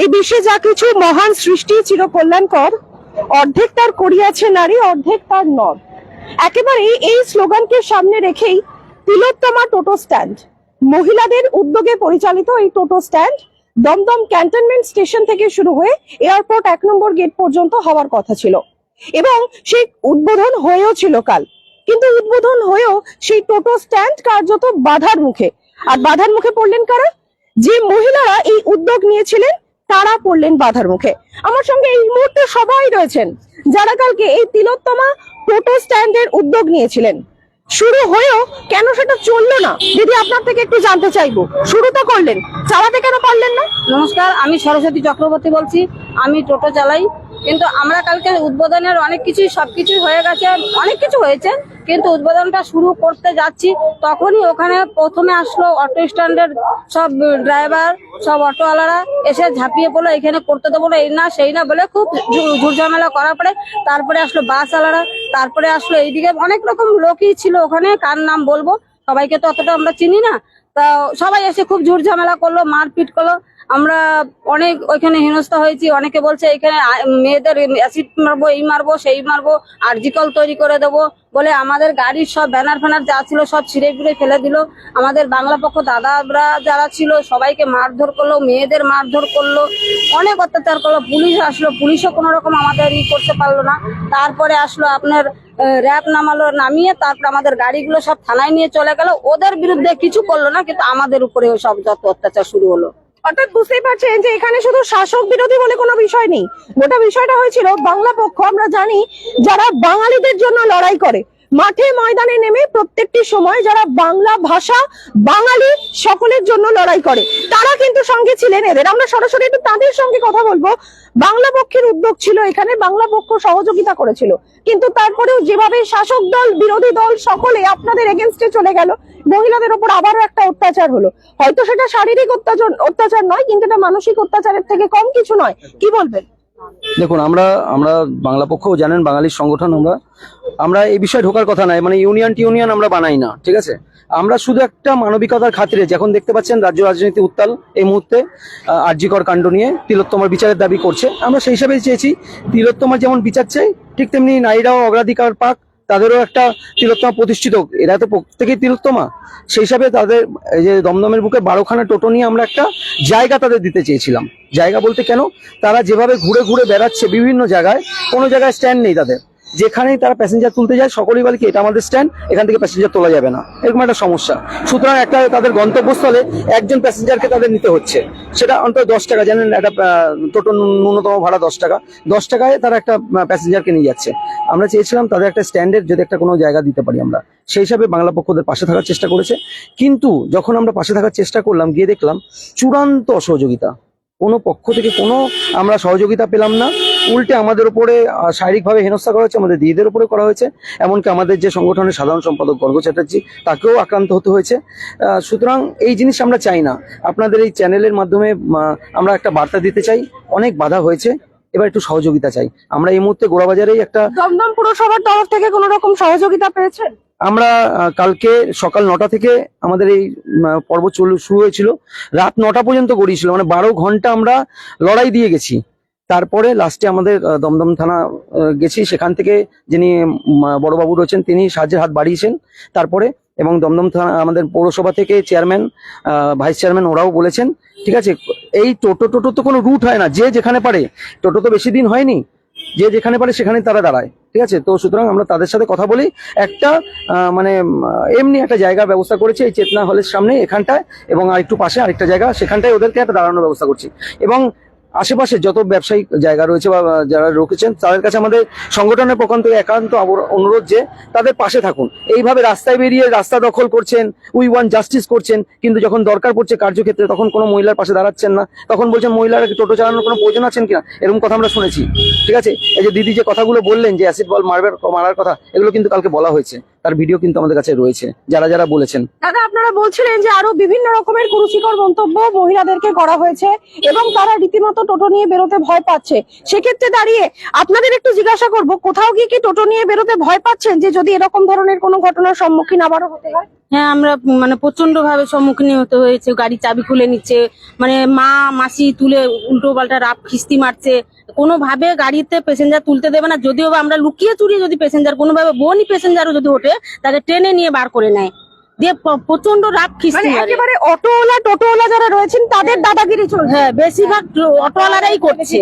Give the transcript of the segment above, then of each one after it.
এই বিশ্বে যা কিছু মহান সৃষ্টি চিরকল্যাণকর, অর্ধেক তার করিয়াছে নারী, অর্ধেক তার নর। একেবারেই এই স্লোগানকে সামনে রেখেই তিলোত্তমা টোটো স্ট্যান্ড। মহিলাদের উদ্যোগে পরিচালিত এই toto stand Dumdum cantonment station থেকে শুরু হয়ে এয়ারপোর্ট এক নম্বর গেট পর্যন্ত হওয়ার কথা ছিল। এবং সেই উদ্বোধন হয়েও ছিল কাল। কিন্তু উদ্বোধন হয়েও সেই টোটো স্ট্যান্ড কার্যত বাধার মুখে। আর বাধার মুখে পড়লেন কারা? যে মহিলারা এই উদ্যোগ নিয়েছিলেন তারা পড়লেন বাধার মুখে। আমার সঙ্গে এই মুহূর্তে সবাই রয়েছেন যারা কালকে এই তিলোত্তমা টোটো স্ট্যান্ডের উদ্যোগ নিয়েছিলেন। শুরু হয়েও কেন সেটা চলল না? দিদি, আপনার থেকে একটু জানতে চাইব। শুরু তো করলেন। চালাতে কেন পারলেন না? নমস্কার, আমি সরস্বতী চক্রবর্তী বলছি। আমি টোটো চালাই। কিন্তু আমরা কালকে উদ্বোধনের অনেক কিছুই সবকিছু হয়ে গেছে, অনেক কিছু হয়েছে, কিন্তু উদ্বোধনটা শুরু করতে যাচ্ছি। তখনই ওখানে প্রথমে আসলো অটো স্ট্যান্ডের সব ড্রাইভার, সব অটোওয়ালারা এসে ঝাঁপিয়ে পড়ল, এখানে করতে দেবো না, এই না, সেই না, বলে খুব ঝুটঝামেলা করার পরে তারপরে আসলো বাসওয়ালারা, তারপরে আসলো এইদিকে অনেক রকম লোকই ছিল ওখানে, কার নাম বলব? সবাইকে তো অতটা আমরা চিনি না। তা সবাই এসে খুব ঝুট ঝামেলা করল, মারপিট করল। আমরা অনেক ওইখানে হেনস্থা হয়েছি, অনেকে বলছে এখানে মেয়েদের অ্যাসিড মারবো, এই মারবো, সেই মারবো, আর্জিকল তৈরি করে দেবো বলে আমাদের গাড়ির সব ব্যানার ফ্যানার যা ছিল সব ছিঁড়ে ফিরে ফেলে দিল। আমাদের বাংলা পক্ষ দাদারা যারা ছিল সবাইকে মারধর করল, মেয়েদের মারধর করল, অনেক অত্যাচার করল। পুলিশ আসলো, পুলিশও কোনো রকম আমাদের ই করতে পারল না। তারপরে আসলো আপনার র্যাব নামালো, নামিয়ে তারপর আমাদের গাড়িগুলো সব থানায় নিয়ে চলে গেল। ওদের বিরুদ্ধে কিছু করল না, কিন্তু আমাদের উপরে সব যত অত্যাচার শুরু হলো। অর্থাৎ বুঝতেই পারছেন যে এখানে শুধু শাসক বিরোধী বলে কোনো বিষয় নেই। গোটা বিষয়টা হয়েছিল বাংলা পক্ষ, আমরা জানি, যারা বাঙালিদের জন্য লড়াই করে। মাঠে ময়দানে নেমে প্রত্যেকটি সময় যারা বাংলা ভাষা, বাঙালি সকলের জন্য লড়াই করে, তারা কিন্তু সঙ্গে ছিলেন এদের। আমরা সরাসরি একটু তাদের সঙ্গে কথা বলব। বাংলা পক্ষের উদ্যোগ ছিল এখানে, বাংলা পক্ষ সহযোগিতা করেছিল। কিন্তু তারপরেও যেভাবে শাসক দল, বিরোধী দল সকলে আপনাদের এগেনস্টে চলে গেল, মহিলাদের উপর আবারও একটা অত্যাচার হলো। হয়তো সেটা শারীরিক অত্যাচার অত্যাচার নয়, কিন্তু এটা মানসিক অত্যাচারের থেকে কম কিছু নয়। কি বলবেন? দেখুন, আমরা আমরা বাংলা পক্ষও জানেন, বাঙালির সংগঠন আমরা। আমরা এই বিষয়ে ঢোকার কথা নাই মানে ইউনিয়ন টিউনিয়ন আমরা বানাই না, ঠিক আছে? আমরা শুধু একটা মানবিকতার খাতিরে যখন দেখতে পাচ্ছেন, রাজ্য রাজনীতি উত্তাল এই মুহূর্তে আর্যিকর কাণ্ড নিয়ে তিলোত্তমার বিচারের দাবি করছে। আমরা সেই হিসাবে চেয়েছি, তিলোত্তমার যেমন বিচার চাই, ঠিক তেমনি নারীরাও অগ্রাধিকার পাক তাদেরও একটা তিলোত্তমা প্রতিষ্ঠিত। এরা তো প্রত্যেকেই তিলোত্তমা। সেই হিসাবে তাদের এই যে দমদমের বুকে বারোখানা টোটো নিয়ে আমরা একটা জায়গা তাদের দিতে চেয়েছিলাম। জায়গা বলতে কেন? তারা যেভাবে ঘুরে ঘুরে বেড়াচ্ছে বিভিন্ন জায়গায়, কোনো জায়গায় স্ট্যান্ড নেই তাদের। যেখানেই তারা প্যাসেঞ্জার তুলতে যায়, সকলেই বলে কি, এটা আমাদের স্ট্যান্ড এখান থেকে প্যাসেঞ্জার তোলা যাবে না। এরকম একটা সমস্যা। সুতরাং একটা তাদের গন্তব্যস্থলে একজন প্যাসেঞ্জারকে তাদের নিতে হচ্ছে। সেটা অন্তত দশ টাকা জানেন একটা টোটো ন্যূনতম ভাড়া দশ টাকা। দশ টাকায় তারা একটা প্যাসেঞ্জারকে নিয়ে যাচ্ছে। আমরা চেয়েছিলাম তাদের একটা স্ট্যান্ডের যদি একটা কোনো জায়গা দিতে পারি আমরা। সেই হিসাবে বাংলা পক্ষদের পাশে থাকার চেষ্টা করেছে। কিন্তু যখন আমরা পাশে থাকার চেষ্টা করলাম, গিয়ে দেখলাম চূড়ান্ত অসহযোগিতা কোনো পক্ষ থেকে কোনো আমরা সহযোগিতা পেলাম না। উল্টে আমাদের উপরে শারীরিকভাবে হেনস্থা করা হয়েছে আমাদের দিদিদের উপরে করা হয়েছে। এমনকি আমাদের যে সংগঠনের সাধারণ সম্পাদক গর্গ চ্যাটার্জি তাকেও আক্রান্ত হতে হয়েছে। সুতরাং এই জিনিস আমরা চাই না। আপনাদের এই চ্যানেলের মাধ্যমে আমরা একটা বার্তা দিতে চাই। অনেক বাধা হয়েছে। এবার একটু সহযোগিতা চাই। আমরা এই মুহূর্তে গোড়াবাজারেই একটা দমদম পুরসভার তরফ থেকে কোনো রকম সহযোগিতা পেয়েছেন? আমরা কালকে সকাল নটা থেকে আমাদের এই পর্ব চলু শুরু হয়েছিল। রাত নটা পর্যন্ত গড়িয়েছিল। মানে বারো ঘণ্টা আমরা লড়াই দিয়ে গেছি। তারপরে লাস্টে আমাদের দমদম থানা গেছি। সেখান থেকে যিনি বড়বাবু রয়েছেন, তিনি সাহায্যের হাত বাড়িয়েছেন। তারপরে এবং দমদম থানা, আমাদের পৌরসভা থেকে চেয়ারম্যান ভাইস চেয়ারম্যান ওরাও বলেছেন, ঠিক আছে, এই টোটো টোটো তো কোনো রুট হয় না। যে যেখানে পারে, টোটো তো বেশি দিন হয়নি। যে যেখানে পারে সেখানে তারা দাঁড়ায়। ঠিক আছে? তো সুতরাং আমরা তাদের সাথে কথা বলি। একটা মানে এমনি একটা জায়গার ব্যবস্থা করেছি, এই চেতনা হলের সামনে এখানটায় এবং আরেকটু পাশে আরেকটা জায়গা। সেখানটায় ওদেরকে একটা দাঁড়ানোর ব্যবস্থা করছি। এবং আশেপাশে যত ব্যবসায়িক জায়গা রয়েছে বা যারা রয়েছেন, তাদের কাছে আমাদের সংগঠনের পক্ষ থেকে একান্ত অনুরোধ যে তাদের পাশে থাকুন। এইভাবে রাস্তায় বেরিয়ে রাস্তা দখল করছেন, উই ওয়ান জাস্টিস করছেন, কিন্তু যখন দরকার পড়ছে কার্যক্ষেত্রে তখন কোনো মহিলার পাশে দাঁড়াচ্ছেন না। তখন বলছেন, মহিলারা টোটো চালানোর কোনো প্রয়োজন আছেন কিনা? এরকম কথা আমরা শুনেছি। ঠিক আছে? এই যে দিদি যে কথাগুলো বললেন যে অ্যাসিড বল মারবার মারার কথা, এগুলো কিন্তু কালকে বলা হয়েছে। তার ভিডিও কিন্তু আমাদের কাছে রয়েছে। যারা যারা বলেছেন। দাদা, আপনারা বলছিলেন যে আরও বিভিন্ন রকমের কুরুচিকর মন্তব্য মহিলাদেরকে করা হয়েছে এবং তারা রীতিমতো টোটো নিয়ে বেরোতে ভয় পাচ্ছে। সেক্ষেত্রে দাঁড়িয়ে আপনাদের একটু জিজ্ঞাসা করব, কোথাও গিয়ে কি টোটো নিয়ে বেরোতে ভয় পাচ্ছেন? যে যদি এরকম ধরনের কোনো ঘটনার সম্মুখীন আবারও হতে হয়? হ্যাঁ আমরা মানে প্রচণ্ড ভাবে সম্মুখীন হতে হয়েছে। গাড়ি চাবি খুলে নিচ্ছে। মানে মা, মাসি তুলে উল্টো পাল্টা রাপ খিস্তি মারছে। কোনোভাবে গাড়িতে প্যাসেঞ্জার তুলতে দেবে না। যদিও আমরা লুকিয়ে চুরিয়ে যদি প্যাসেঞ্জার কোনোভাবে বোনই প্যাসেঞ্জারও যদি ওঠে তাকে ট্রেনে নিয়ে বার করে নেয়। দিয়ে প্রচণ্ড মানে খিস্তি মারে। একেবারে অটোওয়ালা টোটোওয়ালা যারা রয়েছেন তাদের দাদাগিরি চলছে। হ্যাঁ বেশিরভাগ অটোওয়ালারাই করছে।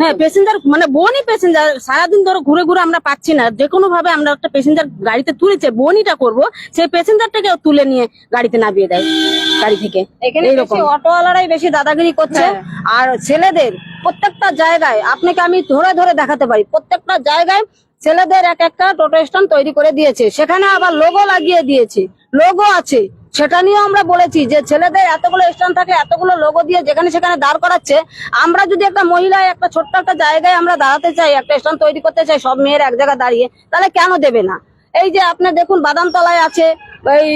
হ্যাঁ প্যাসেঞ্জার মানে বোনই প্যাসেঞ্জার সারাদিন ধরে ঘুরে ঘুরে আমরা পাচ্ছি না। যে কোনো ভাবে আমরা একটা প্যাসেঞ্জার গাড়িতে তুলেছে বোনইটা করব সেই প্যাসেঞ্জারটাকে তুলে নিয়ে গাড়িতে নামিয়ে দেয় গাড়ি থেকে। বেশি অটোওয়ালারাই বেশি দাদাগিরি করছে। হ্যাঁ। আর ছেলেদের প্রত্যেকটা জায়গায় আপনাকে আমি ধরে ধরে দেখাতে পারি প্রত্যেকটা জায়গায় ছেলেদের এক একটা টোটো স্ট্যান্ড তৈরি করে দিয়েছে। সেখানে আবার লোগো লাগিয়ে দিয়েছে। লোগো আছে। সেটা নিয়েও আমরা বলেছি যে ছেলেদের এতগুলো স্ট্যান্ড থাকে, এতগুলো লোগো দিয়ে যেখানে সেখানে দাঁড় করাচ্ছে। আমরা যদি একটা মহিলা একটা ছোট্ট একটা জায়গায় আমরা দাঁড়াতে চাই, একটা স্ট্যান্ড তৈরি করতে চাই, সব মেয়ের এক জায়গায় দাঁড়িয়ে, তাহলে কেন দেবে না? এই যে আপনি দেখুন, বাদামতলায় আছে, এই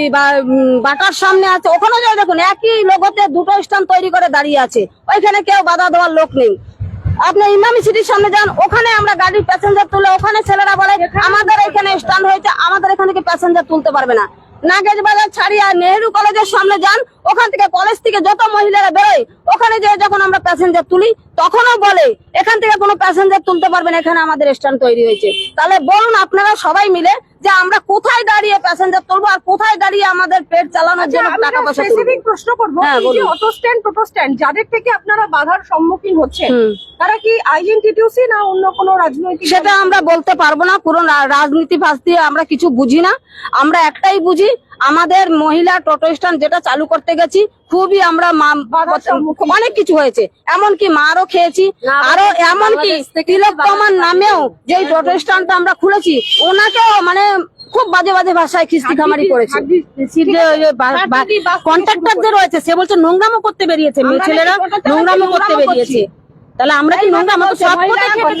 বাটার সামনে আছে ওখানে যাই দেখুন, একই লোগোতে দুটো স্ট্যান্ড তৈরি করে দাঁড়িয়ে আছে। ওইখানে কেউ বাধা দেওয়ার লোক নেই। আপনি ইমামি সিটির সামনে যান, ওখানে আমরা গাড়ির প্যাসেঞ্জার তুলে, ওখানে ছেলেরা বলে, আমাদের এখানে স্ট্যান্ড হয়েছে, আমাদের এখানে কি প্যাসেঞ্জার তুলতে পারবে না। নাগেজ বাজার ছাড়িয়ে নেহরু কলেজের সামনে যান, ওখান থেকে কলেজ থেকে যত মহিলারা বেরোয়, ওখানে যে যখন আমরা প্যাসেঞ্জার তুলি তখনও বলে এখান থেকে কোনো প্যাসেঞ্জার তুলতে পারবেন এখানে আমাদের স্ট্যান্ড তৈরি হয়েছে। তাহলে বলুন আপনারা সবাই মিলে যে আমরা কোথায় দাঁড়িয়ে প্যাসেঞ্জার তুলবো আর কোথায় দাঁড়িয়ে আমাদের পেট চালানোর জন্য টাকা পয়সা স্পেসিফিক প্রশ্ন করব। অটো স্ট্যান্ড টোটো স্ট্যান্ড যাদের থেকে আপনারা বাধার সম্মুখীন হচ্ছেন তারা কি আইএনটিটিউসি না অন্য কোনো রাজনৈতিক সেটা আমরা বলতে পারব না পুরো রাজনীতি ফাঁস দিয়ে আমরা কিছু বুঝি না। আমরা একটাই বুঝি আমাদের মহিলা টোটো স্ট্যান্ড যেটা চালু করতে গেছি খুবই আমরা অনেক কিছু হয়েছে। এমনকি মারও খেয়েছি। আরও এমনকি তিলোত্তমার নামেও যে টোটো স্ট্যান্ডটা আমরা খুলেছি ওনাকেও মানে খুব বাজে বাজে ভাষায় খিস্তি খামারি করেছে। কন্ট্রাক্টর যে রয়েছে সে বলছে নোংরামো করতে বেরিয়েছে মেয়ে ছেলেরা নাকি টোটো চালাতে নোংরামো করতে বেরিয়েছে। তাহলে আমরা কি নোংরামো তো সব কোথায় খেতে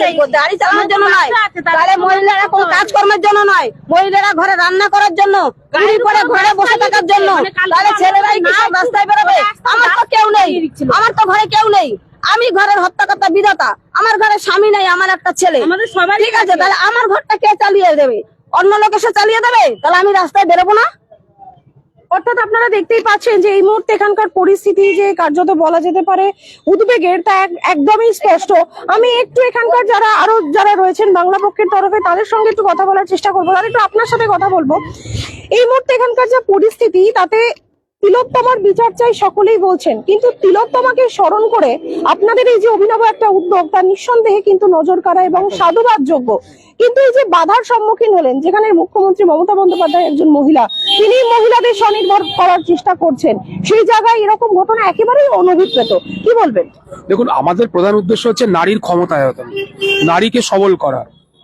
চালানোর জন্য নয়। তাহলে মহিলারা কোনো কাজকর্মের জন্য নয়। মহিলারা ঘরে রান্না করার জন্য চুরি করে ঘরে বসে থাকার জন্য। মানে তাহলে ছেলেরাই কি সব রাস্তায় বেরোবে? আমার তো কেউ নেই। আমার তো ঘরে কেউ নেই। আমি ঘরের হত্যাকর্তা বিধাতা। আমার ঘরে স্বামী নেই আমার একটা ছেলে। আমাদের ঠিক আছে। তাহলে আমার ঘরটা কে চালিয়ে দেবে? অন্য লোক এসে চালিয়ে দেবে? তাহলে আমি রাস্তায় বেরোবো না? অর্থাৎ আপনারা দেখতেই পাচ্ছেন যে এই মুহূর্তে এখানকার পরিস্থিতি যে কার্যত বলা যেতে পারে উদ্বেগের তা এক- একদমই স্পষ্ট। আমি একটু এখানকার যারা আরও যারা রয়েছেন বাংলা পক্ষের তরফে তাদের সঙ্গে একটু কথা বলার চেষ্টা করব। তাহলে একটু আপনার সাথে কথা বলব। এই মুহূর্তে এখানকার যা পরিস্থিতি তাতে তিলোত্তমার বিচার চাই সকলেই বলছেন। কিন্তু তিলোত্তমাকে স্মরণ করে আপনাদের এই যে অভিনব একটা উদ্যোগ তা নিঃসন্দেহে কিন্তু নজর কাড়া এবং সাধুবাদ যোগ্য কিন্তু এই যে বাধার সম্মুখীন হলেন, যেখানে মুখ্যমন্ত্রী মমতা বন্দ্যোপাধ্যায় একজন মহিলা, তিনি মহিলাদের স্বনির্ভর করার চেষ্টা করছেন। সেই জায়গায় এরকম ঘটনা একেবারেই অনভিপ্রেত। কি বলবেন? দেখুন, আমাদের প্রধান উদ্দেশ্য হচ্ছে নারীর ক্ষমতায়তন, নারীকে সবল করা।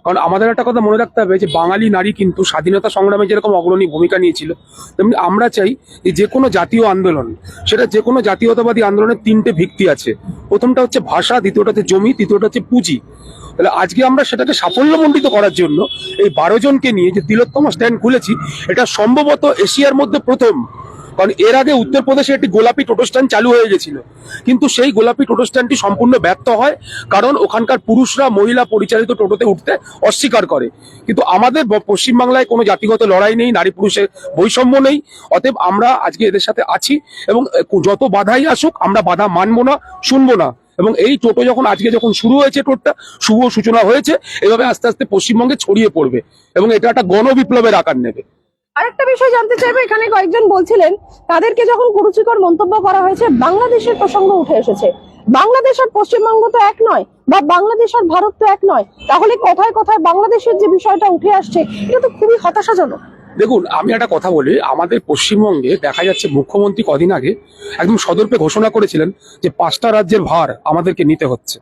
কারণ আমাদের একটা কথা মনে রাখতে হবে যে বাঙালি নারী কিন্তু স্বাধীনতা সংগ্রামে যেরকম অগ্রণী ভূমিকা নিয়েছিল, তেমনি আমরা চাই যে যে কোনো জাতীয় আন্দোলন, সেটা যে কোনো জাতীয়তাবাদী আন্দোলনের তিনটে ভিত্তি আছে। প্রথমটা হচ্ছে ভাষা দ্বিতীয়টা হচ্ছে জমি, তৃতীয়টা হচ্ছে পুঁজি। তাহলে আজকে আমরা সেটাকে সাফল্যমণ্ডিত করার জন্য এই বারো জনকে নিয়ে যে তিলোত্তম স্ট্যান্ড খুলেছি, এটা সম্ভবত এশিয়ার মধ্যে প্রথম কারণ এর আগে উত্তরপ্রদেশে একটি গোলাপি টোটো স্ট্যান্ড চালু হয়ে গেছিল। কিন্তু সেই গোলাপি টোটো স্ট্যান্ডটি সম্পূর্ণ ব্যর্থ হয়, কারণ ওখানকার পুরুষরা মহিলা পরিচালিত টোটোতে উঠতে অস্বীকার করে। কিন্তু আমাদের পশ্চিমবাংলায় কোনো জাতিগত লড়াই নেই, নারী পুরুষের বৈষম্য নেই। অতএব আমরা আজকে এদের সাথে আছি এবং যত বাধাই আসুক, আমরা বাধা মানবো না, শুনব না। এবং এই টোটো যখন আজকে যখন শুরু হয়েছে টোটটা, শুভ সূচনা হয়েছে, এভাবে আস্তে আস্তে পশ্চিমবঙ্গে ছড়িয়ে পড়বে এবং এটা একটা গণবিপ্লবের আকার নেবে। আরেকটা বিষয় জানতে চাইব, এখানে কয়েকজন বলছিলেন, তাদেরকে যখন কুরুচিকর মন্তব্য করা হয়েছে, বাংলাদেশের প্রসঙ্গ উঠে এসেছে। বাংলাদেশ আর পশ্চিমবঙ্গ তো এক নয়, বা বাংলাদেশ আর ভারত তো এক নয়। তাহলে কথায় কথায় বাংলাদেশের যে বিষয়টা উঠে আসছে, এটা তো খুবই হতাশাজনক। দেখুন, আমি একটা কথা বলি, আমাদের পশ্চিমবঙ্গে দেখা যাচ্ছে মুখ্যমন্ত্রী কদিন আগে একদম সদর্পে ঘোষণা করেছিলেন যে পাঁচটা রাজ্যের ভার আমাদেরকে নিতে হচ্ছে।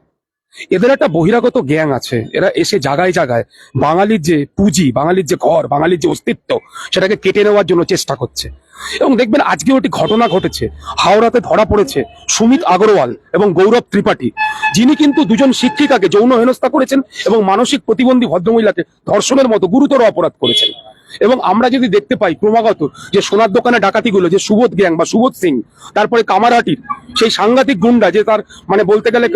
এদের একটা বহিরাগত জ্ঞান আছে। এরা এসে জাগায় জাগায় বাঙালির যে পুঁজি, বাঙালির যে ঘর, বাঙালির যে অস্তিত্ব, সেটাকে কেটে নেওয়ার জন্য চেষ্টা করছে। এবং দেখবেন আজকেও একটি ঘটনা ঘটেছে। হাওড়াতে ধরা পড়েছে সুমিত আগরওয়াল এবং গৌরব ত্রিপাঠী, যিনি কিন্তু দুজন শিক্ষিকাকে যৌন হেনস্থা করেছেন এবং মানসিক প্রতিবন্ধী ভদ্রমহিলাকে ধর্ষণের মতো গুরুতর অপরাধ করেছেন। এবং আমরা যদি দেখতে পাই ক্রমাগত যে সোনার দোকানে ডাকাতিগুলো, যে সুবোধ গ্যাং বা সুবোধ সিং, তারপরে কামারহাটির সেই সাংঘাতিক গুন্ডা, যে তার মানে বলতে গেলে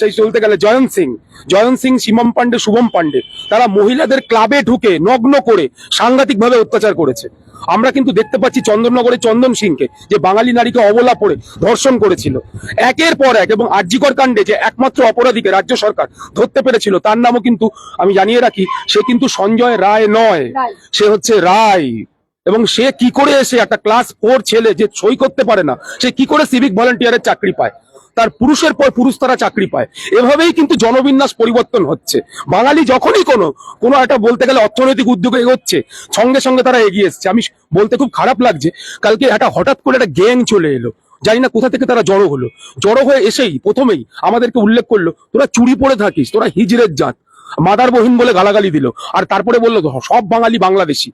সেই চলতে গেলে জয়ন্ত সিং জয়ন্ত সিং, শিবম পান্ডে শুভম পান্ডে তারা মহিলাদের ক্লাবে ঢুকে নগ্ন করে সাংঘাতিক ভাবে অত্যাচার করেছে। আমরা কিন্তু দেখতে পাচ্ছি চন্দননগরে চন্দন সিংকে যে বাঙালি নারীকে অবলা পড়ে ধর্ষণ করেছিল। একের পর এক এবং আর্যিকর কাণ্ডে যে একমাত্র অপরাধীকে রাজ্য সরকার ধরতে পেরেছিল তার নামও কিন্তু আমি জানিয়ে রাখি সে কিন্তু সঞ্জয় রায় নয়। সে হচ্ছে রায়। এবং সে কি করে এসে একটা ক্লাস ফোর ছেলে যে সই করতে পারে না সে কি করে সিভিক ভলেন্টিয়ারের চাকরি পায়? তার পুরুষের পর পুরুষ তারা চাকরি পায়। এভাবেই কিন্তু জনবিন্যাস পরিবর্তন হচ্ছে। বাঙালি যখনই কোনো কোনো একটা বলতে গেলে অর্থনৈতিক উদ্যোগে এগোচ্ছে, সঙ্গে সঙ্গে তারা এগিয়ে এসছে। আমি বলতে খুব খারাপ লাগছে, কালকে একটা হঠাৎ করে একটা গ্যাং চলে এলো। জানি না কোথা থেকে তারা জড়ো হলো। জড়ো হয়ে এসেই প্রথমেই আমাদেরকে উল্লেখ করল, তোরা চুরি পড়ে থাকিস, তোরা হিজড়ের জাত। মাদার বহিন বলে গালাগালি দিল। আর তারপরে বলল, সব বাঙালি বাংলাদেশি।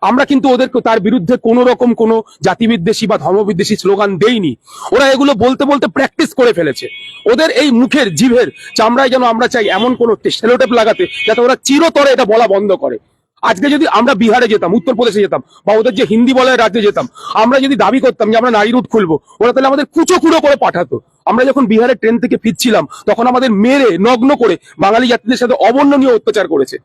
আমরা কিন্তু ওদেরকে তার বিরুদ্ধে কোন রকম কোনো জাতিবিদ্বেষী বা ধর্মবিদ্বেষী স্লোগান দেইনি। ওরা এগুলো বলতে বলতে প্র্যাকটিস করে ফেলেছে। ওদের এই মুখের জিভের চামড়ায় যেন আমরা চাই এমন কোন সেলোটেপ লাগাতে যাতে ওরা চিরতরে এটা বলা বন্ধ করে। আজকে যদি আমরা বিহারে যেতাম, উত্তরপ্রদেশে যেতাম বা ওদের যে হিন্দি বলয় রাজ্যে যেতাম, আমরা যদি দাবি করতাম যে আমরা নারী রুট খুলবো, ওরা তাহলে আমাদের কুচো কুড়ো করে পাঠাতো। আমরা যখন বিহারের ট্রেন থেকে ফিরছিলাম, তখন আমাদের মেরে নগ্ন করে বাঙালি যাত্রীদের সাথে অবর্ণনীয় অত্যাচার করেছে।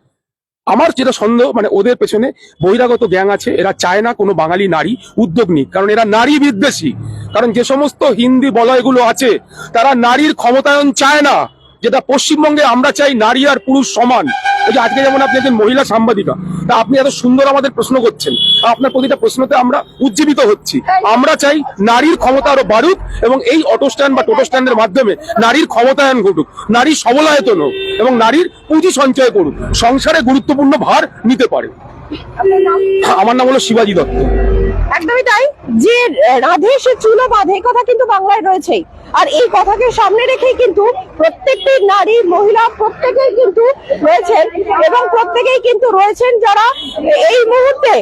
আমার যেটা সন্দেহ মানে ওদের পেছনে বহিরাগত গ্যাং আছে, এরা চায় না কোনো বাঙালি নারী উদ্যোগ নিক, কারণ এরা নারী বিদ্বেষী। কারণ যে সমস্ত হিন্দি বলয়গুলো আছে, তারা নারীর ক্ষমতায়ন চায় না। যেটা পশ্চিমবঙ্গে আমরা চাই নারী আর পুরুষ সমান। যে আজকে যেমন আপনি একজন মহিলা সাংবাদিকা, তা আপনি এত সুন্দর আমাদের প্রশ্ন করছেন। আপনার প্রতিটা প্রশ্নতে আমরা উজ্জীবিত হচ্ছি। আমরা চাই নারীর ক্ষমতা আরও বাড়ুক এবং এই অটো স্ট্যান্ড বা টোটো স্ট্যান্ডের মাধ্যমে নারীর ক্ষমতায়ন ঘটুক, নারীর সবলায়তন হোক এবং নারীর পুঁজি সঞ্চয় করুক, সংসারে গুরুত্বপূর্ণ ভার নিতে পারে। আমার নাম হলো শিবাজি দত্ত। একদমই তাই। যে রাধে, সে চুলো বাঁধে কথা কিন্তু বাংলায় রয়েছেই। আর এই কথাকে সামনে রেখেই কিন্তু প্রত্যেকটি নারী, মহিলা প্রত্যেকেই কিন্তু রয়েছেন এবং প্রত্যেকেই কিন্তু রয়েছেন যারা এই মুহূর্তে,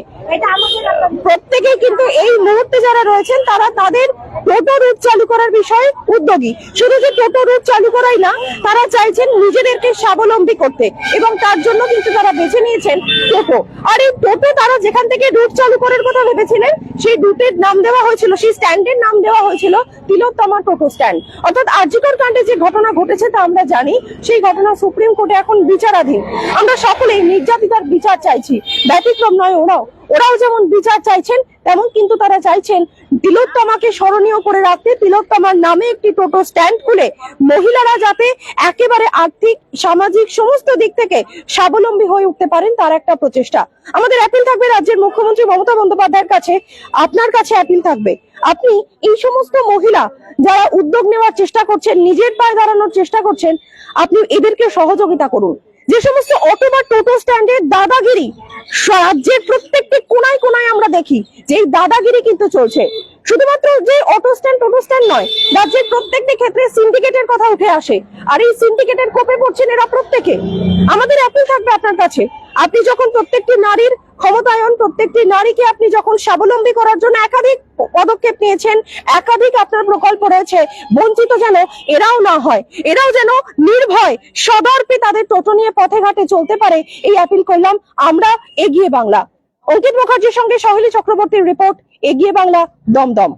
প্রত্যেকেই কিন্তু এই মুহূর্তে যারা রয়েছেন, তারা তাদের টোটো রুট চালু করার বিষয়ে উদ্যোগী। শুধু যে টোটো রুট চালু করাই না, তারা চাইছেন নিজেদেরকে স্বাবলম্বী করতে এবং তার জন্য কিন্তু তারা বেছে নিয়েছেন টোটো। আর এই টোটো তারা যেখান থেকে রুট চালু করার কথা ভেবেছিলেন, সেই রুটের নাম দেওয়া হয়েছিল, সেই স্ট্যান্ডের নাম দেওয়া হয়েছিল তিলোত্তমা টোটো স্ট্যান্ড। অর্থাৎ আর্যিকর কাণ্ডে যে ঘটনা ঘটেছে তা আমরা জানি, সেই ঘটনা সুপ্রিম কোর্টে এখন বিচারাধীন। আমরা সকলেই নির্যাতিতার বিচার চাইছি। ব্যতিক্রম নয়, ওরাও। ওরাও যেমন বিচার চাইছেন, তেমন কিন্তু তারা চাইছেন তিলোত্তমাকে স্মরণীয় করে রাখতে। তিলোত্তমার নামে একটি টোটো স্ট্যান্ড খুলে মহিলারা যাতে একেবারে আর্থিক, সামাজিক সমস্ত দিক থেকে স্বাবলম্বী হয়ে উঠতে পারেন তার একটা প্রচেষ্টা। আমাদের অ্যাপিল থাকবে রাজ্যের মুখ্যমন্ত্রী মমতা বন্দ্যোপাধ্যায়ের কাছে। আপনার কাছে অ্যাপিল থাকবে। আপনি এই সমস্ত মহিলা যারা উদ্যোগ নেওয়ার চেষ্টা করছেন, নিজের পায়ে দাঁড়ানোর চেষ্টা করছেন, আপনি এদেরকে সহযোগিতা করুন। যে সমস্ত অটো বা টোটো স্ট্যান্ডের দাদাগিরি রাজ্যের প্রত্যেকটি কোনায় কোনায় আমরা দেখি যে এই দাদাগিরি কিন্তু চলছে। শুধুমাত্র যে অটো স্ট্যান্ড, টোটো স্ট্যান্ড নয়, রাজ্যের প্রত্যেকটি ক্ষেত্রে সিন্ডিকেটের কথা উঠে আসে। আর এই সিন্ডিকেটের কোপে পড়ছেন এরা প্রত্যেকে। আমাদের অ্যাপিল থাকবে আপনার কাছে। আপনি যখন প্রত্যেকটি নারীর ক্ষমতায়ন, প্রত্যেকটি নারীকে আপনি যখন স্বাবলম্বী করার জন্য একাধিক পদক্ষেপ নিয়েছেন, একাধিক আপনার প্রকল্প রয়েছে, বঞ্চিত যেন এরাও না হয়, এরাও যেন নির্ভয়, সদর্পে তাদের টোটো নিয়ে পথে ঘাটে চলতে পারে, এই অ্যাপিল করলাম আমরা এগিয়ে বাংলা। অঙ্কিত মুখার্জির সঙ্গে সহেলী চক্রবর্তীর রিপোর্ট এগিয়ে বাংলা দমদম।